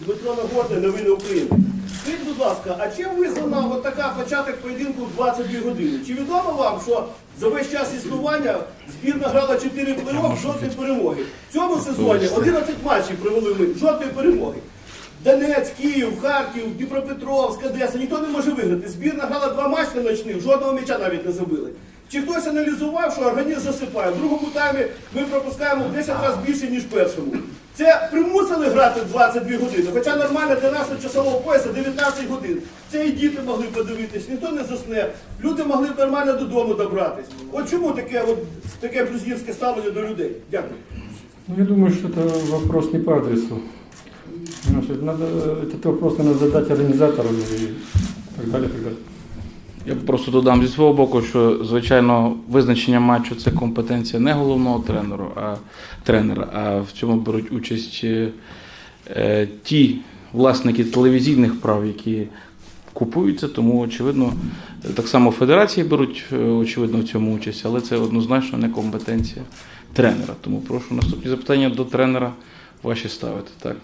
Дмитро Нагорний, новини України. Скажіть, будь ласка, а чим визвана от така початок поєдинку в 22 години? Чи відомо вам, що за весь час існування збірна грала 4 плей-офф, жодної перемоги? В цьому сезоні 11 матчів провели ми, жодної перемоги. Донець, Київ, Харків, Дніпропетровськ, Одеса, ніхто не може виграти. Збірна грала два матчі ночних, жодного м'яча навіть не забили. Чи хтось аналізував, що організм засипає? В другому таймі ми пропускаємо в 10 разів більше, ніж в першому. Це примусили грати 22 години, хоча нормально для нашого часового пояса 19 годин. Це і діти могли подивитись, ніхто не засне. Люди могли нормально додому добратись. От чому таке, от, таке блюзнірське ставлення до людей? Дякую. Ну, я думаю, что это вопрос не по адресу. Надо, этот вопрос надо задать организаторам и так далее, так далее. Я просто додам зі свого боку, що звичайно визначення матчу це компетенція не головного тренера, а тренера. А в цьому беруть участь е, е, ті власники телевізійних прав, які купуються. Тому очевидно, так само федерації беруть е, очевидно в цьому участь, але це однозначно не компетенція тренера. Тому прошу наступні запитання до тренера ваші ставити. Так.